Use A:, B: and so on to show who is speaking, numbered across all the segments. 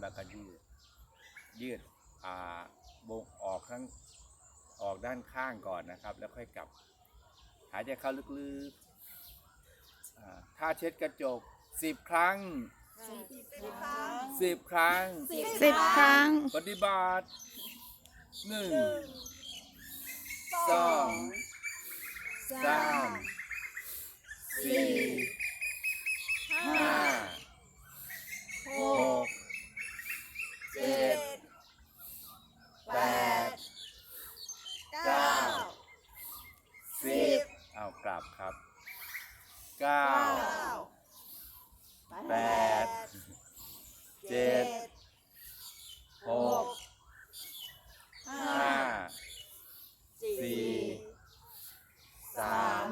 A: แล้วก็ยืด ยืดอ่าบงออกข้างออกด้านข้างก่อนนะครับ แล้วค่อยกลับ หายใจเข้าลึกๆอ่าถ้าเช็ดกระจกสิบครั้งสิบครั้ง
B: สิบครั้ง
A: ปฏิบัติหนึ่งสองสามสี่ห้าหก เจ็ดแปดเก้าสิบเอากลับครับเก้าแปดเจ็ดหกห้าสี่สาม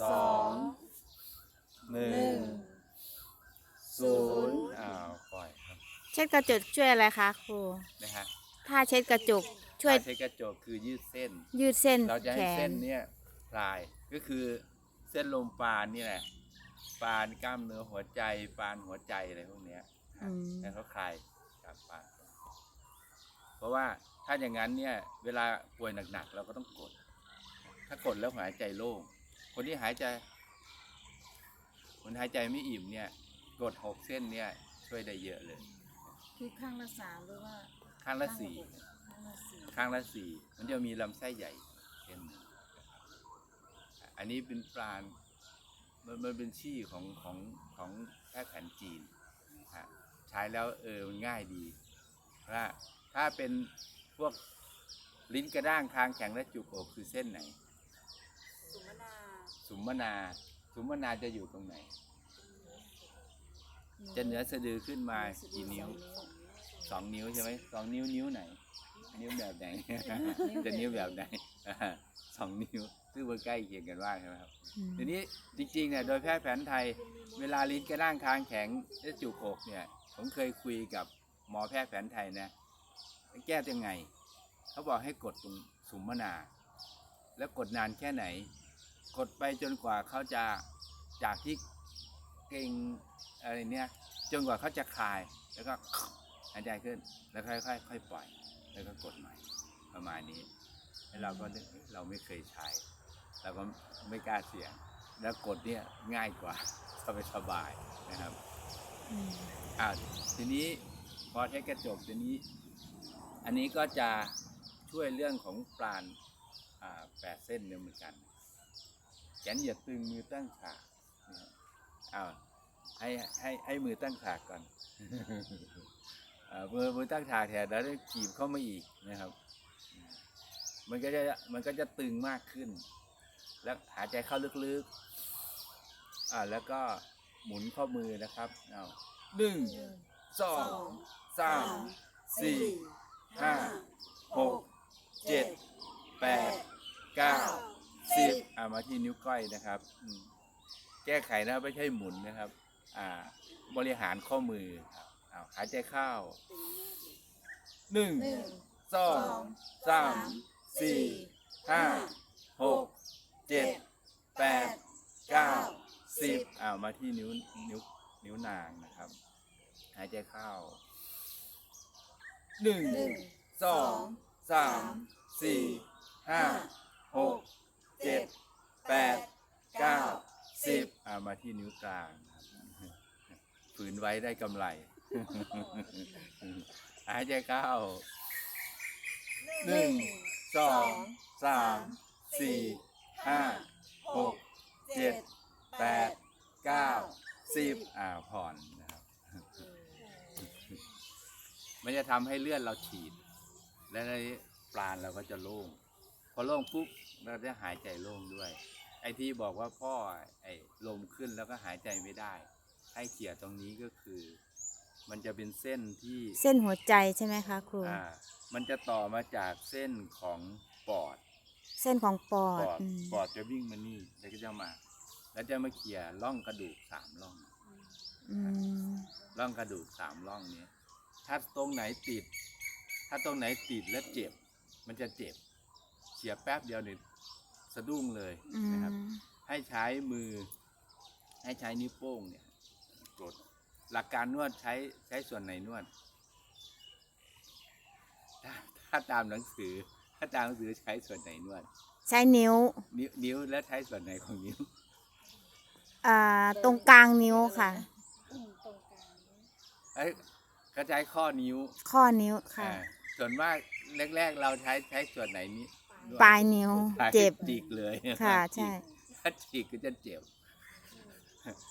A: สองหนึ่งศูนย์อ้าวปล่อยครับ
B: เช็ดกระจกช่วยอะไรคะครู
A: นะฮะ
B: ถ้าเช็ดกระจกช่วย
A: การใช้กระจกคือยืดเส้น
B: ยืดเส้น
A: เราจะ
B: แข
A: ให้เส้
B: น
A: นเนี่ยคลายก็คือเส้นลมปานนี่แหละปานกล้ามเนื้อหัวใจปานหัวใจอะไรพวกเนี้ย
B: อืม
A: ให้เขาคลายกับปานเพราะว่าถ้าอย่างนั้นเนี่ย เวลาป่วยหนักๆเราก็ต้องกด ถ้ากดแล้วหายใจโล่งคนที่หายใจ คนหายใจไม่อิ่มเนี่ย กดหกเส้นเนี่ย ช่วยได้เยอะเลย
C: คือข้างละสามหรือว่า
A: ข้างละสี่
C: ข้างละสี่
A: ข้างละสี่มันจะมีลำไส้ใหญ่เส้นหนึ่งนะครับอันนี้เป็นปราณมันมันเป็นชี่ของของของแพทย์แผนจีนฮะใช้แล้วเออมันง่ายดีถ้าถ้าเป็นพวกลิ้นกระด้างคางแข็งและจุกอกคือเส้นไหน สุมมนา สุมมนาจะอยู่ตรงไหน จะเหนือสะดือขึ้นมากี่นิ้ว สองนิ้วใช่ไหมสองนิ้วนิ้วไหน นิ้วแบบไหน จะนิ้วแบบไหนอ่าสองนิ้วซึ่งมันใกล้เคียงกันมากใช่ไหมครับ
B: อืม
A: ทีนี้จริงๆเนี่ยโดยแพทย์แผนไทย เวลาลิ้นกระด้างคางแข็งและจุกอกเนี่ยผมเคยคุยกับหมอแพทย์แผนไทยนะแก้ยังไง เขาบอกให้กดตรงสุมมนา แล้วกดนานแค่ไหน กดไปจนกว่าเขาจะจากที่เก่งอะไรเนี่ยจนกว่าเขาจะคลายแล้วก็ หายใจขึ้น แล้วค่อยๆค่อยปล่อย แล้วก็กดใหม่ ประมาณนี้ แล้วเราก็นึกเอ๊ะเราไม่เคยใช้ เราก็ไม่กล้าเสี่ยง แล้วกดเนี่ยง่ายกว่าสบายสบายๆนะครับ
B: อืม
A: อ่าทีนี้พอใช้กระจกทีนี้ อันนี้ก็จะช่วยเรื่องของปราณอ่าแปดเส้นเนี่ยเหมือนกัน แขนเหยียดตึงมือตั้งฉากนะครับอ้าวให้ให้ให้มือตั้งฉากก่อน อ่ามือมือตั้งฉากแทนแล้วจีบเข้ามาอีกนะครับ มันก็จะมันก็จะตึงมากขึ้น แล้วหายใจเข้าลึกๆอ่าแล้วก็หมุนข้อมือนะครับเอาหนึ่งสองสามสี่ห้าหกเจ็ดแปดเก้าสิบอ่ามาที่นิ้วก้อยนะครับแก้ไขนะไม่ใช่หมุนนะครับ อ่า บริหารข้อมือครับ เอาหายใจเข้าหนึ่งสองสามสี่ห้าหกเจ็ดแปดเก้าสิบอ่ามาที่นิ้วนิ้วนิ้วนางนะครับ หายใจเข้าหนึ่งสองสามสี่ห้าหกเจ็ดแปดเก้าสิบอ่ามาที่นิ้วกลางครับฝืนไว้ได้กำไร หายใจเข้าหนึ่งสองสามสี่ห้าหกเจ็ดแปดเก้าสิบอ่าผ่อนนะครับมันจะทำให้เลือดเราฉีด และในปราณเราก็จะโล่งพอโล่งปุ๊บเราจะหายใจโล่งด้วย ไอ้ที่บอกว่าพ่อไอ้ลมขึ้นแล้วก็หายใจไม่ได้ ให้เขี่ยตรงนี้ก็คือ มันจะเป็นเส้นที่
B: เส้นหัวใจใช่ไหมคะครู
A: อ่ามันจะต่อมาจากเส้นของปอด
B: เส้นของปอ
A: ป
B: ด
A: อด
B: อืม
A: ปอดจะวิ่งมานี่แล้วก็จะมา แล้วจะมาเขี่ยร่องกระดูกสามร่อง
B: อืม
A: ร่องกระดูกสามร่องนี้ถ้าตรงไหนติด ถ้าตรงไหนติดและเจ็บ มันจะเจ็บเขี่ยแป๊บเดียวเนี่ยสะดุ้งเลย
B: อื
A: นะครับ
B: ม
A: ให้ใช้มือ ให้ใช้นิ้วโป้งเนี่ยกด หลักการนวดใช้ใช้ส่วนไหนนวด ถ้าถ้าตามหนังสือ ถ้าตามหนังสือใช้ส่วนไหนนวด
B: ใช้นิ้ว
A: นิ้วนิ้วแล้วใช้ส่วนไหนของนิ้ว
B: อ่า ตรงกลางนิ้วค่ะ
C: อืมตรงกลางนี้
A: เอ้ยก็ใช้ข้อนิ้ว
B: ข้อนิ้วค่ะ
A: อ่าส่วนมากแรกๆเราใช้ใช้ส่วนไหนนี้นวด
B: ปลายนิ้ว
A: ปลาย
B: เจ็บ
A: จิกเลย
B: ค่ะ
A: จิก
B: ใช่
A: ถ้าจิกก็จะเจ็บ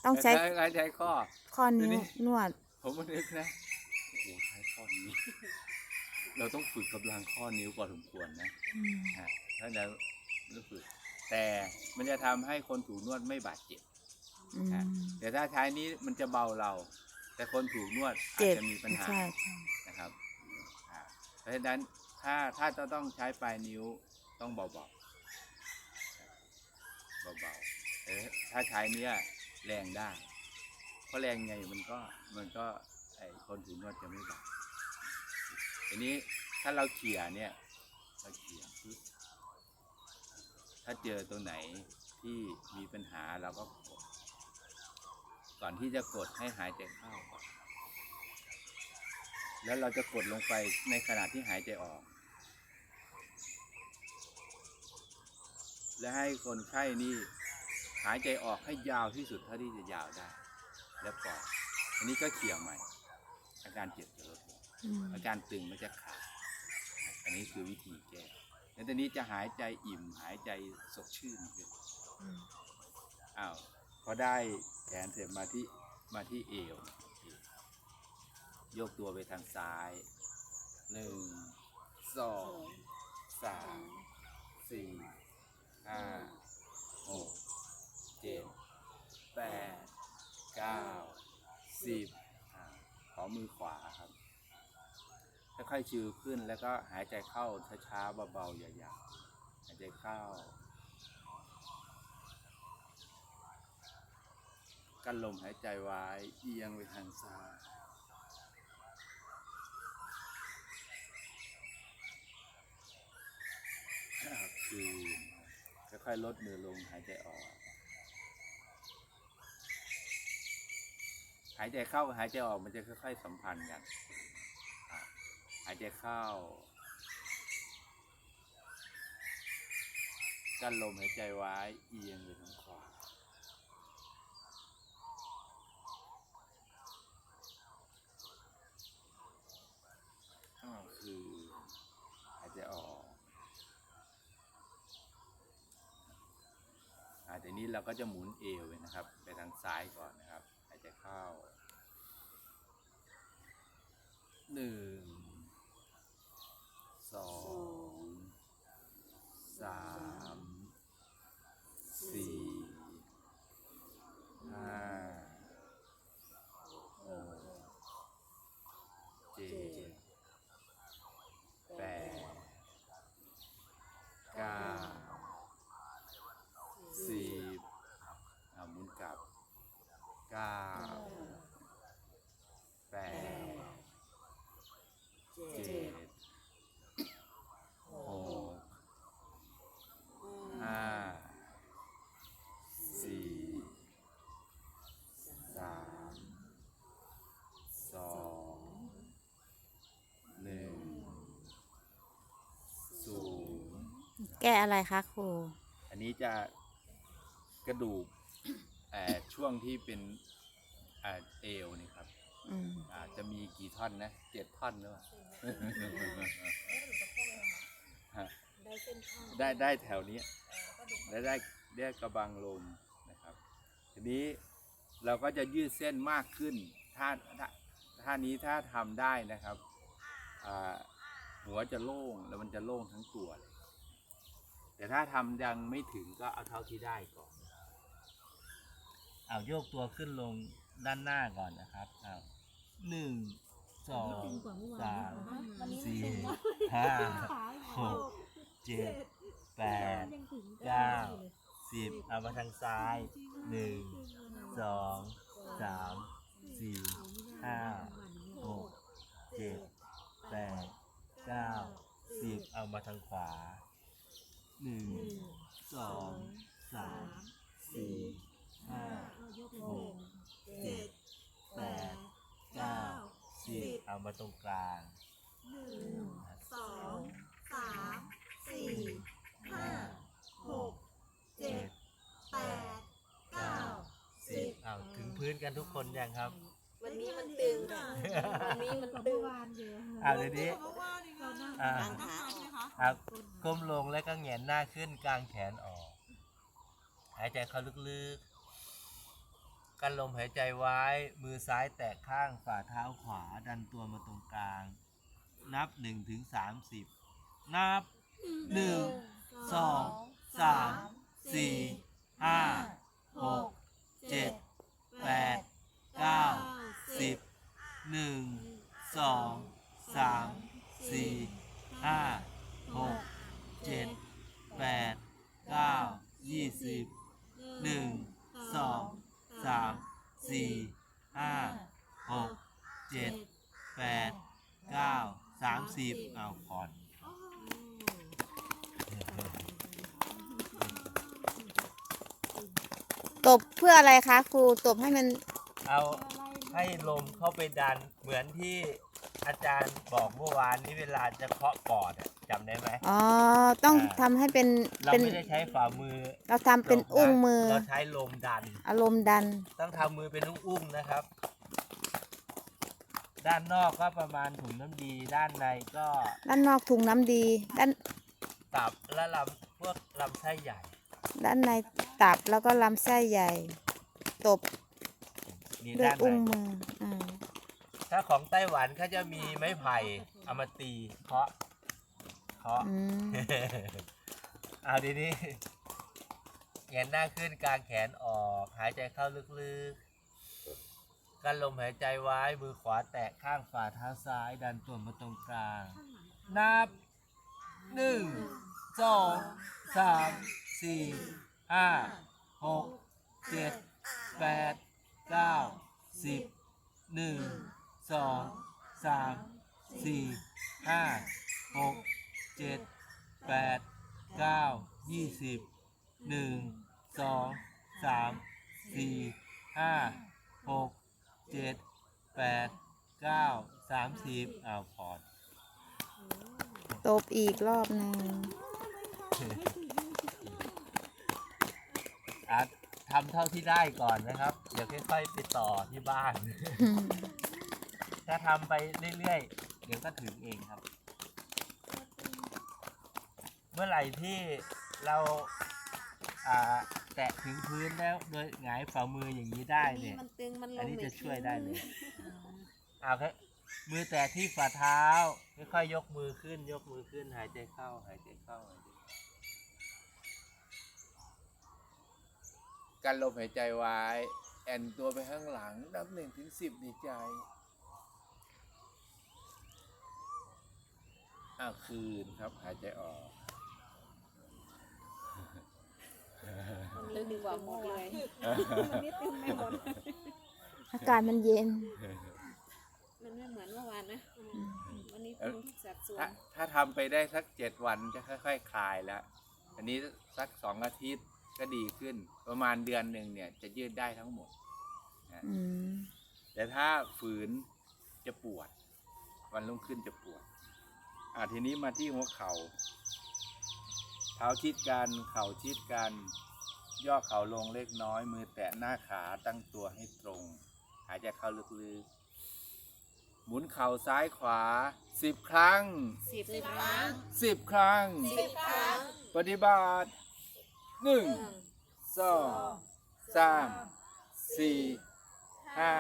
B: ต้องใช้
A: ถ้าใช้ข้อ
B: ข้อนิ้ว
A: นี่
B: นวด
A: ผมก็นึกนะโอ้โหใช้ข้อนี้ เราต้องฝึกกำลังข้อนิ้วพอสมควรนะ
B: อืม
A: ฮะถ้าเรารู้สึกแต่มันจะทำให้คนถูกนวดไม่บาดเจ็บ
B: อืม
A: แต่ถ้าใช้นี้มันจะเบาเรา แต่คนถูกนวดอาจ
B: เจ็บ
A: จะมีปัญหา
B: ใช่ใช่
A: นะครับอ่าเพราะฉะนั้นถ้าถ้าจะต้องใช้ปลายนิ้วต้องเบาๆเบาๆแต่ถ้าใช้เนี้ย แรงได้ เพราะแรงไงมันก็มันก็ไอคนถูกนวดจะไม่บาดทีนี้ถ้าเราเขี่ยเนี่ยเราเขี่ยปึ๊บถ้าเจอตัวไหนที่มีปัญหาเราก็กด ก่อนที่จะกดให้หายใจเข้าก่อนแล้วเราจะกดลงไปในขณะที่หายใจออก และให้คนไข้นี่ หายใจออกให้ยาวที่สุดเท่าที่จะยาวได้ และปล่อยอันนี้ก็เขี่ยใหม่ อาการเจ็บจะลดลง
B: อืม
A: อาการตึงมันจะขาดอันนี้คือวิธีแก้แล้วตอนนี้จะหายใจอิ่มหายใจสดชื่นขึ้น
B: อืม
A: อ้าวพอได้แขนเสร็จมาที่มาที่เอว โยกตัวไปทางซ้ายหนึ่งสองสามสี่ห้าหก เจ็ดแปดเก้าสิบขอมือขวาครับค่อยๆชิวขึ้นแล้วก็หายใจเข้าช้าๆเบาๆอย่าๆหายใจเข้า กันลมหายใจไว้เอียงไปทางซ้ายคืนค่อยๆลดมือลงหายใจออก หายใจเข้าหายใจออกมันจะค่อย ๆ สัมพันธ์กัน หายใจเข้ากั้นลมหายใจไว้เอียงไปทางขวาก็คือหายใจออกอ่าเดี๋ยวนี้เราก็จะหมุนเอวนะครับ ไปทางซ้ายก่อนนะ ข้าหนึ่ง สอง สาม สี่ ห้าหกเจ็ด แปดเก้าสิบเอาหมุนกลับเก้าแปดเจ็ดหกห้าสี่สามสองหนึ่ง ศูนย์
B: แก้อะไรคะครู
A: อันนี้จะกระดูกเอ่อช่วงที่เป็นเอ่อเอวนี่ครับ
B: อืม
A: อาจจะมีกี่ท่อนนะเจ็ดท่อนหรือเปล่าฮะ
C: ได้เส้นข้าง
A: ได้ได้แถวเนี้ยและได้ได้กระบังลมนะครับ ทีนี้เราก็จะยืดเส้นมากขึ้นท่าท่าท่านี้ถ้าทำได้นะครับอ่าหัวจะโล่งแล้วมันจะโล่งทั้งตัวเลย แต่ถ้าทำยังไม่ถึงก็เอาเท่าที่ได้ก่อน
D: เอาโยกตัวขึ้นลงด้านหน้าก่อนนะครับเอาหนึ่งสองสามสี่ห้าหกเจ็ดแปดเก้า สิบเอามาทางซ้ายหนึ่งสองสามสี่ห้าหกเจ็ดแปดเก้าสิบเอามาทางขวา หนึ่งสองสามสี่ห้าหกเจ็ดแปดเก้าสิบเอามาตรงกลาง
E: หนึ่งสองสามสี่ห้าหกเจ็ดแปดเก้าสิบ
D: เอาถึงพื้นกันทุกคนยังครับ
C: วันนี้มันตึงค่ะวันนี้มันตึง
D: เอาเดี๋ยวนี้
E: เพราะว่านี่ไง
D: อ่า
E: ตั้งขาใช่ไหมคะ
D: เอาก้มลงแล้วก็แหงนหน้าขึ้นกลางแขนออก หายใจเข้าลึกๆ กันลมหายใจไว้ มือซ้ายแตะข้างฝ่าเท้าขวาดันตัวมาตรงกลาง นับหนึ่งถึงสามสิบนับหนึ่งสองสามสี่ห้าหกเจ็ดแปดเก้าสิบหนึ่งสองสามสี่ห้าหกเจ็ดแปดเก้ายี่สิบหนึ่งสองสามสี่ห้าหกเจ็ดแปดเก้าสามสิบเอาก่อน
B: ตบเพื่ออะไรคะครูตบให้มัน
D: เอาให้ลมเข้าไปดันเหมือนที่อาจารย์บอกเมื่อวานนี้เวลาจะเคาะปอดอะจำได้ไหม
B: อ๋อต้อง
D: อ่า
B: ทำให้เป็น
D: เรา
B: เป็น
D: ไม่ได้ใช้ฝ่ามือ
B: เราทำเป็นอุ้งมือ
D: เราใช้ลมดัน
B: อารมณ์ดัน
D: ต้องทำมือเป็นอุ้งๆนะครับ ด้านนอกก็ประมาณถุงน้ำดี ด้านในก็
B: ด้านนอกถุงน้ำดี ด้าน
D: ตับและลำพวกลำไส้ใหญ่
B: ด้านในตับแล้วก็ลำไส้ใหญ่ ตบ
D: นี่
B: ด้วย
D: ด้านใน
B: อุ้งมืออ่า
D: ถ้าของไต้หวันเขาจะมีไม้ไผ่เอามาตีเคาะเคาะ
B: อืม
D: เอาทีนี้แขนหน้าขึ้นกลางแขนออก หายใจเข้าลึกๆกันลมหายใจไว้ มือขวาแตะข้างฝ่าเท้าซ้าย ดันตัวมาตรงกลาง นับหนึ่ง สองสามสี่ห้าหกเจ็ดแปดเก้าสิบหนึ่งสองสามสี่ห้าหกเจ็ดแปดเก้ายี่สิบหนึ่งสองสามสี่ห้าหกเจ็ดแปดเก้าสามสิบเอาพอ
B: ตบอีกรอบหนึ่ง
D: อาทำเท่าที่ได้ก่อนนะครับ เดี๋ยวค่อยๆไปต่อที่บ้าน
B: อืม
D: ถ้าทำไปเรื่อยๆ เดี๋ยวก็ถึงเองครับ เมื่อไหร่ที่เราอ่าแตะถึงพื้นแล้วโดยหงายฝ่ามืออย่างนี้ได้เนี่ย
C: มันตึงมันล
D: อัน
C: ง
D: นี้
C: อี
D: จะ
C: ก
D: ช่วยได้เลยเอาครับมือแตะที่ฝ่าเท้าค่อยๆยกมือขึ้น ยกมือขึ้นหายใจเข้าหายใจเข้าหายใจเข้า
A: กันลมหายใจไว้ แอนตัวไปข้างหลัง นับหนึ่งถึงสิบในใจอ้าวคืนครับหายใจออก
C: ตึงกว่าหมดเลย
E: นี่ตึงไม่หมด
B: อากาศมันเย็น
C: มันไม่เหมือนเมื่อวานนะ วันนี้
A: เอ้
C: ตึ
A: ย
C: งทุกสัดส่ว
A: ถ้านถ้าทำไปได้สักเจ็ดวันจะค่อยๆคลายแล้ว อันนี้สักสองอาทิตย์ ก็ดีขึ้น ประมาณเดือนหนึ่งเนี่ย จะยืดได้ทั้งหมด
B: อืม
A: แต่ถ้าฝืนจะปวด วันรุ่งขึ้นจะปวด อ่าทีนี้มาที่หัวเขา่าเท้าชิดกันเข่าชิดกันย่อเข่าลงเล็กน้อย มือแตะหน้าขาตั้งตัวให้ตรง หายใจเข้าลึกๆหมุนเข่าซ้ายขวาสิบครั้ง
C: สิบครั้ง
A: สิบครั้ง
C: สิบครั้ง
A: ปฏิบัติ หนึ่งสองสามสี่ห้า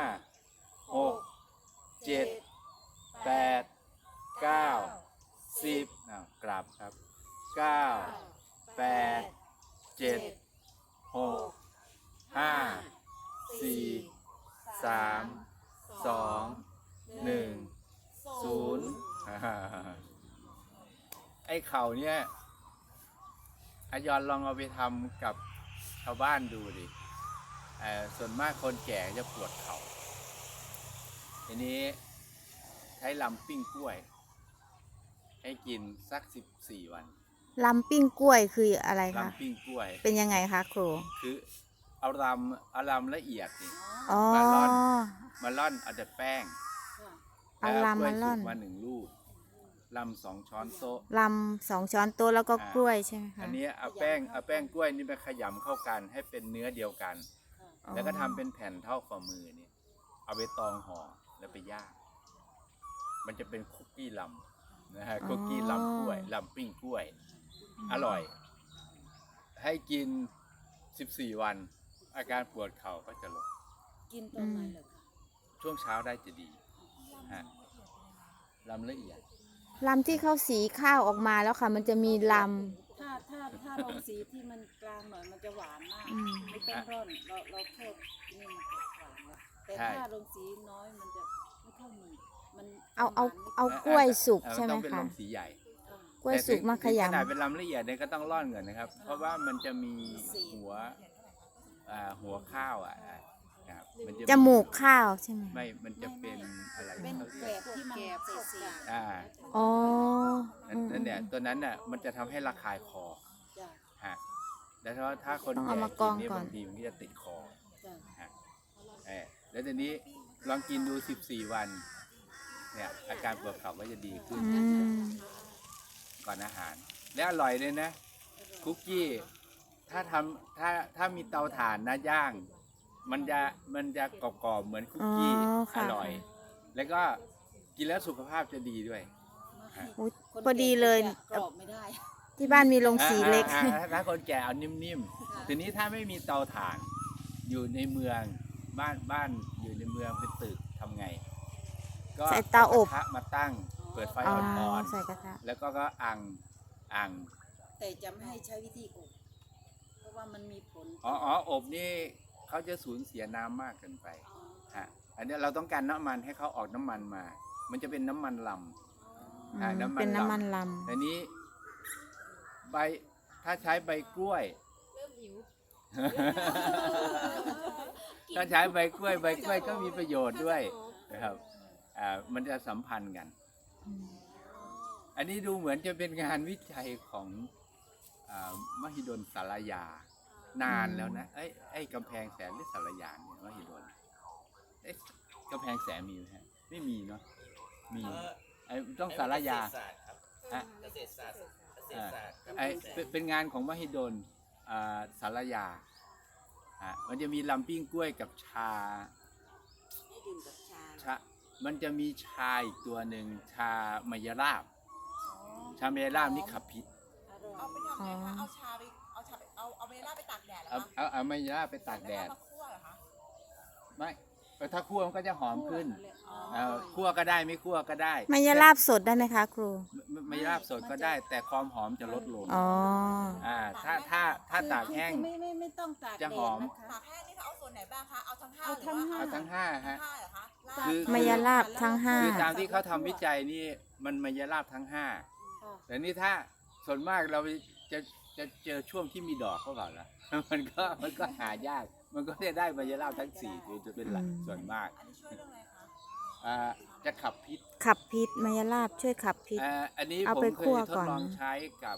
A: หกเจ็ดแปดเก้าสิบอ้ากลับครับเก้าแปดเจ็ดหกห้าสี่สามสองหนึ่งศูนย์ไอ้เข่าเนี่ย อายอนลองเอาไปทำกับชาวบ้านดูดิเอ่อส่วนมากคนแก่จะปวดเข่าทีนี้ใช้ลำปิ้งกล้วย ให้กินสักสิบสี่วัน
B: ลำปิ้งกล้วยคืออะไรคะ
A: ลำปิ้งกล้วย
B: เป็นยังไงคะครู
A: คือเอาลำเอาลำละเอียดนี่
B: อ๋อ
A: มาร่อนมาล่อนเอาแต่แป้ง
B: เอา
A: แล้ว
B: ลำ
A: กล้วย
B: มาร่อน
A: สุกมาหนึ่ง ลูกลำสองช้อนโต๊ะ
B: ลำสองช้อนโต๊ะแล้วก็
A: อ่า
B: กล้วยใช่ไหมคะ
A: อันนี้เอาแป้งเอาแป้งกล้วยนี่ไปขยำเข้ากันให้เป็นเนื้อเดียวกัน
B: อ๋อ
A: แล้วก็ทำเป็นแผ่นเท่าฝ่ามือเนี่ยเอาไปตองห่อแล้วไปย่างมันจะเป็นคุกกี้ลำนะฮะคุกกี้ลำกล้วยลำปิ้งกล้วย อร่อย ให้กิน 14 วัน อาการปวดเข่าก็จะลด
C: กินตอนไหนเหรอคะ
A: ช่วงเช้าได้จะดีฮะลำละเอียด
B: ลำที่เขาสีข้าวออกมาแล้วค่ะ มันจะมีล
C: ถ้าถ้าถ้าลงสีที่มันกลางหน่อยมันจะหวานมาก
B: อืม
C: ไม่ต้องร่อนเราเราแค่นี่มันก็หวานแล้วแต่
A: ใช่
C: ถ้าลงสีน้อยมันจะไม่ค่อยมีมันำ
B: เอาเอา
C: หวน
B: เอากล้วยสุก
A: เอ่อ
B: ใช่ไหม
A: ต้องเป็น
B: คะ
A: ลำสีใหญ่
C: อ่า
B: กล้วยสุกมาข
A: แต่ถึงขนาด
B: ยำ
A: เป็นลำละเอียดเนี่ยก็ต้องร่อนก่อนนะครับ เพราะว่ามันจะมีหัวอ่าหัวข้าวอะอะนะครับนจะ
B: จมูกข้าวใช่ไหม
A: ไม่มันจะเป็น
C: แก
A: เรีย
C: บที่มันเศษเศษ
A: อ่า
B: อ๋อ
A: นั่นนั่นเนี่ยตัวนั้นน่ะมันจะทำให้ระคายคอ
C: จ้ะ
A: ฮะแล้วถ้าถ้าคน
B: ต้อง
A: แก่
B: เอามาก
A: กิ
B: อนง
A: เนี่ย
B: ก่อน
A: บางทีมันก็จะติดคอ
C: จ้ะ
A: ฮะเออแล้วทีนี้ลองกินดู 14 วัน เนี่ย อาการปวดเข่าก็จะดีขึ้น
B: อืม
A: ก่อนอาหาร และอร่อยเลยนะ คุกกี้ ถ้าทำถ้าถ้ามีเตาถ่านนะย่าง มันจะมันจะกรอบๆเหมือนคุก
B: อ๋อ
A: กี้ อ
B: ค่ะ
A: ร่อย แล้วก็กินแล้วสุขภาพจะดีด้วย
B: อุ๊ย
C: คน
B: พอดีเลย
C: กรอบไม่ได้
B: ที่บ้านมีโรงสีเล็ก
A: อ่าอ่าอ่าถ้าคนแก่เอานิ่มๆ ทีนี้ถ้าไม่มีเตาถ่านอยู่ในเมืองบ้านบ้านอยู่ในเมืองเป็นตึกทำไง ก็
B: ใส่เตาอบ
A: กระทะมาตั้งเปิดไฟ
B: อ๋อ
A: อ่อน
B: ใส่กระทะ
A: ๆ แล้วก็ก็อังอัง
C: แต่จะไม่ให้ใช้วิธีอบเพราะว่ามันมีผล
A: อ๋ออ๋ออบนี่เขาจะสูญเสียน้ำมากเกินไป ฮะ อันนี้เราต้องการน้ำมันให้เขาออกน้ำมันมา มันจะเป็นน้ำมันลำอ่าน้ำมัน
B: เป็นน้ำมัน
A: ล
B: ล
A: แต่นี้ใบถ้าใช้ใบกล้วย
C: เริ่มหิว
A: ถ้าใช้ใบกล้วย ใบกล้วยก็มีประโยชน์ด้วยนะครับอ่ามันจะสัมพันธ์กันำอันนี้ดูเหมือนจะเป็นงานวิจัยของอามหิดลสารยา นานแล้วนะเอ้ยไอ้กำแพงแสนหรือสารยาเนี่ยมหิดลเอ้ย กำแพงแสนมีไหมฮะไม่มีเนาะมีไอ้ต้องสารยาฮะ
D: เกษตรศาสตร์เกษตรศาสตร์ครับ
A: ไอ้เป็นเป็นงานของมหิดลอ่าสารยาอะมันจะมีลำปิ้งกล้วยกับชา
C: ให้ดื่มกับชา
A: ชามันจะมีชาอีกตัวหนึ่งชามายราบ ชามายราบนี่ขับพิษ
C: อร่อย
E: เอาไปทำไงคะ เอาชาไป เอาชาไป เอาเอาเวลาไปตากแดดเหรอ
A: เอา
E: คะ
A: เอาเอามายราบไปตากแดด
E: ล้วมาคั่วเหรอคะ
A: ไม่ แต่ถ้าคั่วมันก็จะหอมขึ้น
C: อ๋อ
A: เอ่อคั่วก็ได้ไม่คั่วก็ได้
B: มายาลาบสดได้ไหมคะครู
A: ไม่ไม่ราบสดก็ได้ แต่ความหอมจะลดลง
B: อ๋อ
A: อ่าถ้าถ้าถ้าตากแห้ง
C: คือไม่ไม่ไม่ต้องตาก
A: จะหอม
C: แดดนะคะ
E: ตากแห้งนี่เขาเอาส่วนไหนบ้างคะ เอาทั้งห้า
C: เอา
E: หรือ
C: ทั้ง
E: ว่า
C: ห้า
A: เอาทั้งห้าฮะ
E: ห้าเหรอคะลาด
A: คือ
B: มายาลาบทั้งห้า
A: คือตามที่เขาทำวิจัยนี่มันมายราบทั้งห้า
C: ค่ะ
A: แต่นี่ถ้าส่วนมากเราจะจะเจอช่วงที่มีดอกเขาก่อนละ มันก็มันก็หายาก มันก็ได้ได้มายราบทั้งสี่คือจะเป็นหลัก
B: อืม
A: ส่วนมาก
E: อันนี้ช่วยเรื่องอะไรคะ
A: อ่าจะขับพิษ
B: ขับพิษมายาลาบช่วยขับพิษ
A: อ่าอันนี้
B: เอา
A: ผม
B: ไป
A: เค
B: คั่วย
A: ทด
B: ก่อน
A: ลองใช้กับ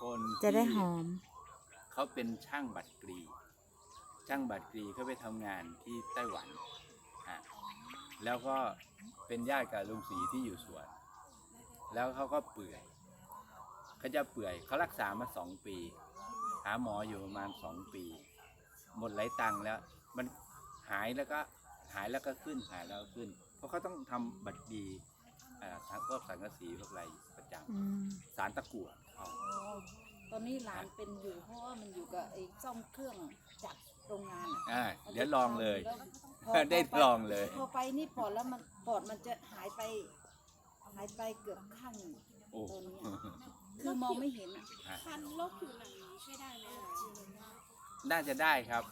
A: คน
B: จะได้
A: ที่
B: หอม
A: เขาเป็นช่างบัตรกรี ช่างบัตรกรีเขาไปทำงานที่ไต้หวันอะแล้วก็เป็นญาติกับลุงศรีที่อยู่สวน แล้วเขาก็เปื่อยเขาจะเปื่อยเขารักษามาสองปี หาหมออยู่ประมาณสองปี หมดหลายตังค์แล้ว มันหายแล้วก็หายแล้วก็ขึ้นหายแล้วก็ขึ้น เพราะเขาต้องทำบัตรดีอ่าทั้งพวกสังกะสีพวกอะไรประจ
B: อืมำ
A: สารตะกั่วเขา
C: ตอนนี้หลานเป็นอยู่เพราะว่ามันอยู่กับไอ้ซ่อมเครื่องจักรโรงงานอะ
A: อ่าเดี๋ยวลองเลย
C: แล้วพอ
A: ได้
C: พป
A: ลองเลย
C: พอไปนี่ปอดแล้วมันปอดมันจะหายไป หายไปเกือบข้างหนึ่ง
A: โอ้
C: ตัวเนี้ยคือมองไม่เห็นอะ
E: คันโรคผิวหนังนี้ช่วยได้ไหมคะ
A: น่าจะได้ครับ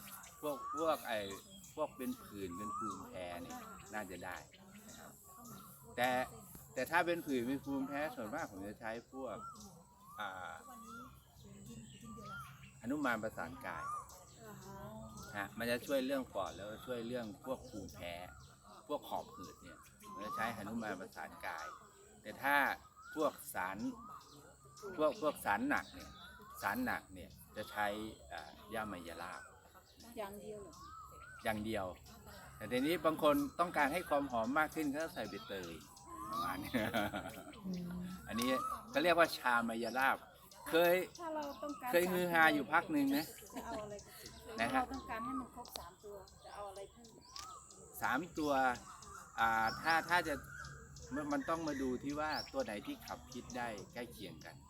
A: พวกพวกไอ้พวกเป็นผื่นเป็นภูมิแพ้เนี่ยน่าจะได้นะครับแต่แต่ถ้าเป็นผื่นเป็นภูมิแพ้ส่วนมากผมจะใช้พวกอ่าอนุมานประสานกายฮะมันจะช่วยเรื่องปอดแล้วช่วยเรื่องพวกภูมิแพ้ พวกหอบหืดเนี่ยมันจะใช้หนุมานประสานกาย แต่ถ้าพวกสารพวกพวกสารหนักเนี่ย สารหนักเนี่ยจะใช้อ่าย่ามายาลาบ
C: อย่างเดียวเหรอ
A: อย่างเดียว แต่ทีนี้บางคนต้องการให้ความหอมมากขึ้นก็ใส่ใบเตย
C: อ
A: ประมาณนี้
B: อืม
A: อันนี้ก็เรียกว่าชามายราบ เคย
C: ถ้าเราต้องการ
A: เคยฮือฮาอยู่พักหนึ่งนะ
C: จะเอาอะไร
A: นะ
C: ถ้า
A: ฮะ
C: เราต้องการให้มันครบสามตัวจะเอาอะไรเพิ่ม
A: สามตัวอ่าถ้าถ้าจะมันมันต้องมาดูที่ว่าตัวไหนที่ขับพิษได้ใกล้เคียงกันนะ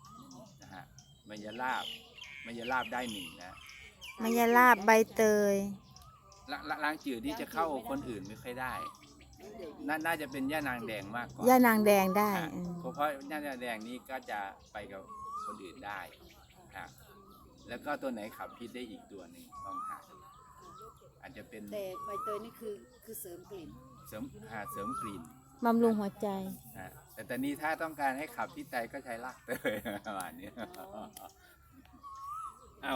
A: ฮะ มายราบมายราบได้หนึ่งนะ
B: มายาลาบใบเตย
A: ละละล้างจืดนี่จะเข้าคนอื่นไม่ค่อยได้น่าน่าจะเป็นย่านางแดงมากกว่า
B: ย่านางแดงได้
A: อะ
B: อืม
A: เพราะเพราะย่านางแดงนี้ก็จะไปกับคนอื่นได้ครับแล้วก็ตัวไหนขับพิษได้อีกตัวหนึ่งต้องหาดูอาจจะเป็น
C: แต่ใบเตยนี่คือคือเสริมกลิ่น
A: เสริมหาเสริมกลิ่น
B: บำรุงหัวใจ
A: อะแต่ตอนนี้ถ้าต้องการให้ขับพิษไตก็ใช้รากเตย ประมาณนี้เอ้า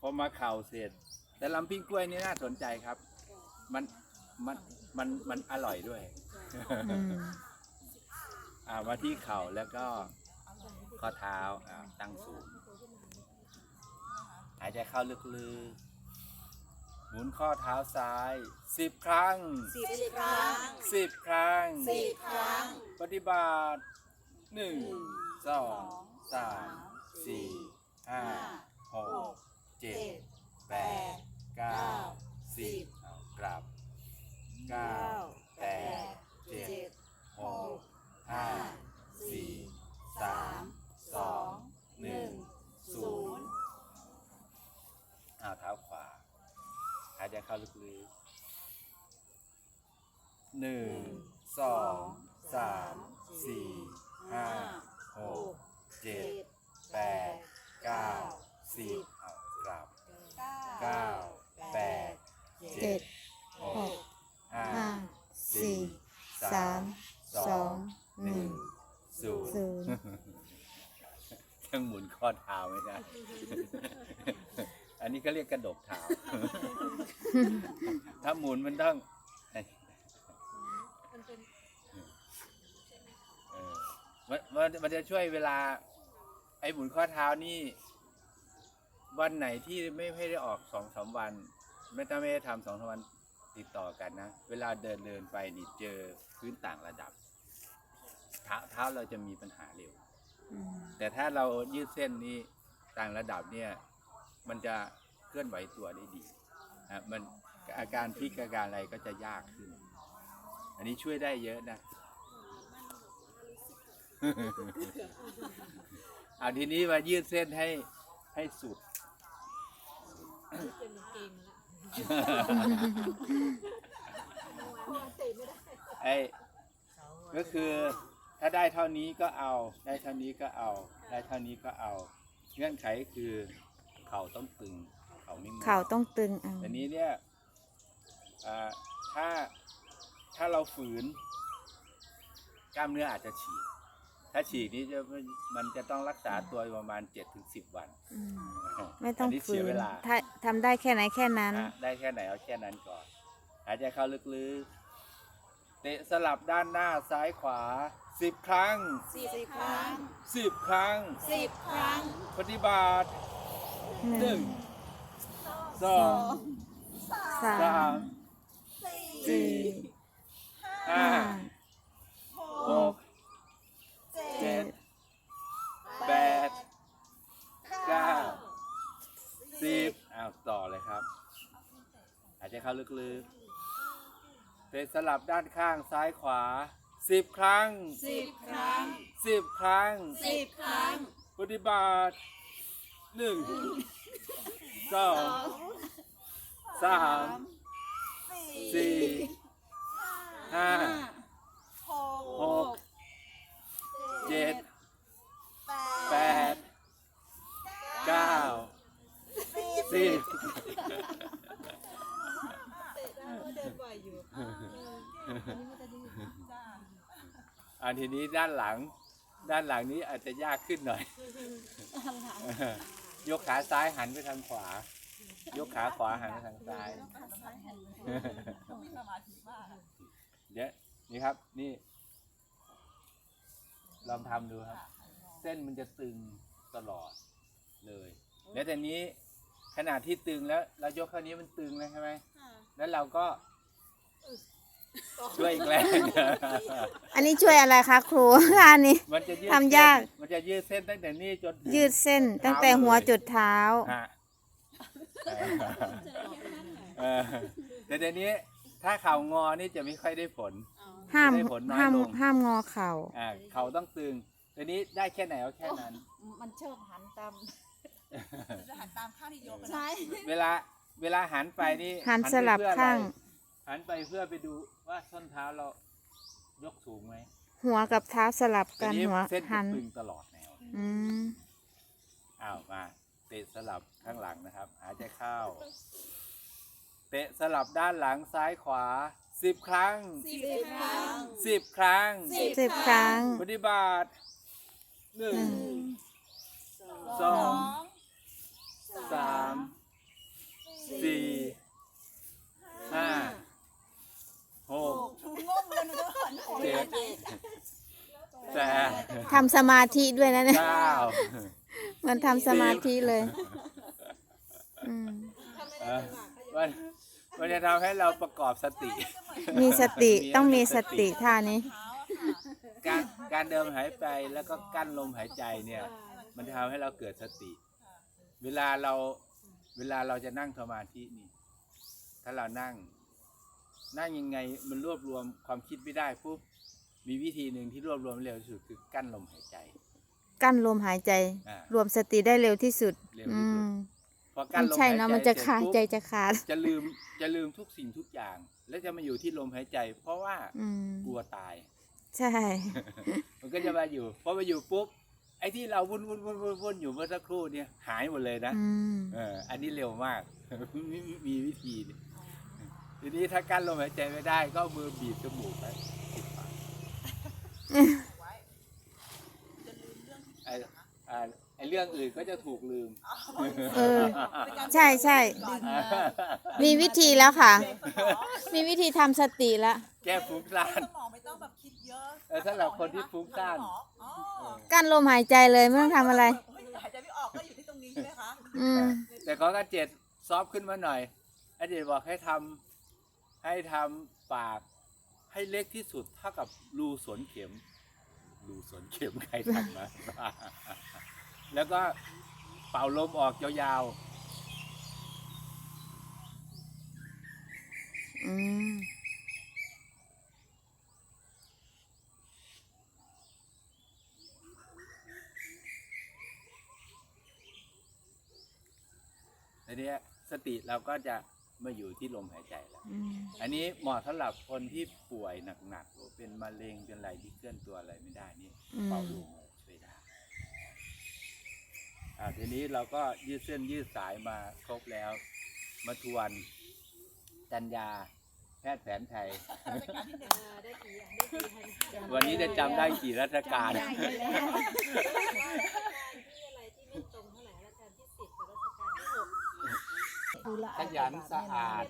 A: พอมาเข่าเสร็จ แต่ลำปิ้งกล้วยนี่น่าสนใจครับ มันมันมันมันอร่อยด้วย
B: อืม
A: อ่ามาที่เข่าแล้วก็ข้อเท้าอ่าตั้งสูงหายใจเข้าลึกๆ หมุนข้อเท้าซ้ายสิบครั้ง
E: สิบครั้ง
A: สิบครั้ง
E: สิบครั้ง
A: ปฏิบัติหนึ่งสองสามสี่ห้าหกเจ็ดแปดเก้าสิบเอากลับเก้าแปดเจ็ดหกห้าสี่สามสองหนึ่งศูนย์เอาเท้าขวาหายใจเข้าลึกๆหนึ่งสองสามสี่ห้าหกเจ็ดแปดเก้าสิบเอากลับเก้าแปดเจ็
B: เจ็
A: ด
B: ด
A: ห
B: ห
A: ก
B: ก
A: ห้า
B: ห้าสี่สามสองหนึ่ง
A: ศูนย์
B: ศูนย์
A: ยังหมุนข้อเท้าไม่ได้ อันนี้ก็เรียกกระ ดกเท้า ถ้าหมุนมันต้องเออมันมันมันจะช่วยเวลา ไอ้หมุนข้อเท้านี่ วันไหนที่ไม่ไม่ได้ออกสองสามวัน ไม่ต้องไม่ได้ทำสองสามวันติดต่อกันนะ เวลาเดินเดินไปนี่เจอพื้นต่างระดับ เท้าเท้าเราจะมีปัญหาเร็ว
B: อืม
A: แต่ถ้าเรายืดเส้นนี้ต่างระดับเนี่ย มันจะ เคลื่อนไหวตัวได้ดีนะมันอาการพลิกอาการอะไรก็จะยากขึ้น อันนี้ช่วยได้เยอะนะเอาทีนี้มายืดเส้นให้ให้สุดไอ้ก็คือถ้าได้เท่านี้ก็เอา ได้เท่านี้ก็เอา ได้เท่านี้ก็เอา เงื่อนไขคือเข่าต้องตึง เข่านิ่มๆ
B: เข่าต้องตึงเอา
A: แต่นี้เนี่ยอ่าถ้าถ้าเราฝืน กล้ามเนื้ออาจจะฉีก ถ้าฉีกนี้จะมันจะต้องรักษาตัวประมาณ7จถึงสิวัน
B: อืมไม่ต้อง
A: นนี้
B: ฝื
A: เสีย
B: น
A: เวลา
B: ถ้าทำได้แค่ไหนแค่นั้น
A: อะได้แค่ไหนเอาแค่นั้นก่อนหายใจเข้าลึกๆเตะสลับด้านหน้าซ้ายขวาสิบครั้ง
C: สิบครั้ง
A: สิบครั้ง
C: สิบครั้ง
A: ปฏิบัติ
B: ห
A: ห
B: นึ่
A: นึ่
B: ง
A: ง สอง
B: สา
A: สามม
B: สี่
A: ห้า
B: ห้า
A: หกเจ็ดแปดเก้าสิบอ้าวต่อเลยครับหายใจเข้าลึกๆเป็นสลับด้านข้างซ้ายขวาสิบครั้ง
C: สิบครั้ง
A: สิบครั้ง
C: สิบครั้ง
A: ปฏิบัติหนึ่งสองสามสี่ห้าหกเจ็ดแปดเก้าสิบอันทีนี้ด้านหลัง ด้านหลังนี้อาจจะยากขึ้นหน่อย ยกขาซ้ายหันไปทางขวา ยกขาขวาหันไปทางซ้ายเดี๋ยวนี่ครับ นี่ ลองทำดูครับ เส้นมันจะตึงตลอดเลยแล้วแต่นี้ขนาดที่ตึงแล้วเรายกเท่านี้มันตึงเลยใช่ไหมแล้วเราก็ช่วยอีกแรง
B: อันนี้ช่วยอะไรคะครู อันนี้
A: มันจะยืด
B: ทำยาก
A: เส้นมันจะยืดเส้นตั้งแต่นี่จนถึง
B: ยืดเส้นตั้งแต่หัวจุดเท้า
A: ฮะ เออแต่เดี๋ยวนี้ถ้าเข่างอนี่จะไม่ค่อยได้ผล
B: ห้าม
A: ได้ผลน้อย
B: ห้าม
A: ลง
B: ห้ามงอเข่า
A: อ่าเข่าต้องตึงเดี๋ยวนี้ได้แค่ไหนเอาแค่นั้น
C: มันชอบหันตาม
E: จะหันตามข้างที่โยกกันนะ
C: ใช่
A: เวลาเวลาหันไปนี่
B: หัน
A: ไป
B: สลับ
A: เพื่ออะไร
B: ข้าง
A: หันไปเพื่อไปดูว่าส้นเท้าเรายกสูงไหม
B: หัวกับเท้าสลับ
A: แต่
B: กัน
A: นี้
B: หัว
A: เส้นจะ
B: หัน
A: ตึงตลอดแนว
B: อืม
A: อ้าวมา เตะสลับข้างหลังนะครับ หายใจเข้า เตะสลับด้านหลังซ้ายขวาสิบครั้ง
E: สิบครั้ง
A: สิบครั้ง
B: สิบครั้ง
A: ปฏิบัติหนึ่งสองสามสี่ห้าหก
E: ถูกงงเลยหนูจะหันหัว
A: เจ็ดแปด
B: ทำสมาธิด้วยนะเนี่ย
A: เก้า
B: มันทำสมาธิเลย อืม
A: เออมันมันจะทำให้เราประกอบสติ
B: มีสติต้องมีสติท่านี้
E: เท้าอะค่ะ
A: การการเดินหายใจแล้วก็กั้นลมหายใจเนี่ย มันจะทำให้เราเกิดสติ เวลาเราเวลาเราจะนั่งสมาธินี่ ถ้าเรานั่ง นั่งยังไงมันรวบรวมความคิดไม่ได้ปุ๊บมีวิธีหนึ่งที่รวบรวมเร็วที่สุดคือกั้นลมหายใจ
B: กั้นลมหายใจ
A: อ่าร
B: วมสติได้เร็วที่สุด
A: เร็วที่สุด
B: อืม
A: พอกั้น
B: ไม่
A: ลม
B: ใช่
A: หายใจ
B: เนาะมันจะ
A: เสร็จ
B: ขาด
A: ปุ๊บ
B: ใจจะขาด
A: จะลืมจะลืมทุกสิ่งทุกอย่าง และจะมาอยู่ที่ลมหายใจ เพราะว่า
B: อืม
A: กลัวตาย
B: ใช่
A: มันก็จะมาอยู่พอมาอยู่ปุ๊บไอ้ที่เราวุ่นวุ่นวุ่นวุ่นวุ่นอยู่เมื่อสักครู่เนี่ยหายหมดเลยนะ
B: อืม
A: เออ อันนี้เร็วมาก มีมีวิธีนี่ทีนี้ถ้ากั้นลมหายใจไม่ได้ ก็เอามือบีบจมูกไว้ปิดปาก
E: ไว้จะลืมเรื่ องที่
A: ไอ้อ่าไอ้เรื่องอื่นก็จะถูกลืม
B: เออ
E: เป็นการ
B: ใช่ใช่
E: ก่อน
B: มีวิธีแล้วค่ะ
E: เบรกสมอง
B: มีวิธีทำสติแล้ว
A: แก้ฟุ้งซ่าน
E: สมองไม่ต้องแบบคิดเยอะ
A: เออสำหรับคนที่ฟุ้งซ่าน
E: อ๋อ
B: กั้นลมหายใจเลยไม่ต้องทำอะไร
E: เฮ้ยหายใจไม่ออกก็อยู่ที่ตรงนี้ใช่ไหมคะ
B: อืม
A: แต่ของอาเจตซอฟต์ขึ้นมาหน่อยอาเจตบอกให้ทำให้ทำปากให้เล็กที่สุดเท่ากับรูสวนเข็ม รูสวนเข็มใครทำมาแล้วก็เป่าลมออกยาว
B: อืม
A: ๆทีนี้สติเราก็จะ มาอยู่ที่ลมหายใจแล้ว
B: อืม
A: อันนี้เหมาะสำหรับคนที่ป่วยหนักๆเป็นมะเร็งเป็นอะไรที่เคลื่อนตัวอะไรไม่ได้นี่
B: อืม
A: เป่าลมออกช่วยได้อ่าทีนี้เราก็ยืดเส้นยืดสายมาครบแล้ว มาทวนจัญญาแพทย์แผนไทย วันนี้จะจำได้กี่รัชกาล ขยันสะอาด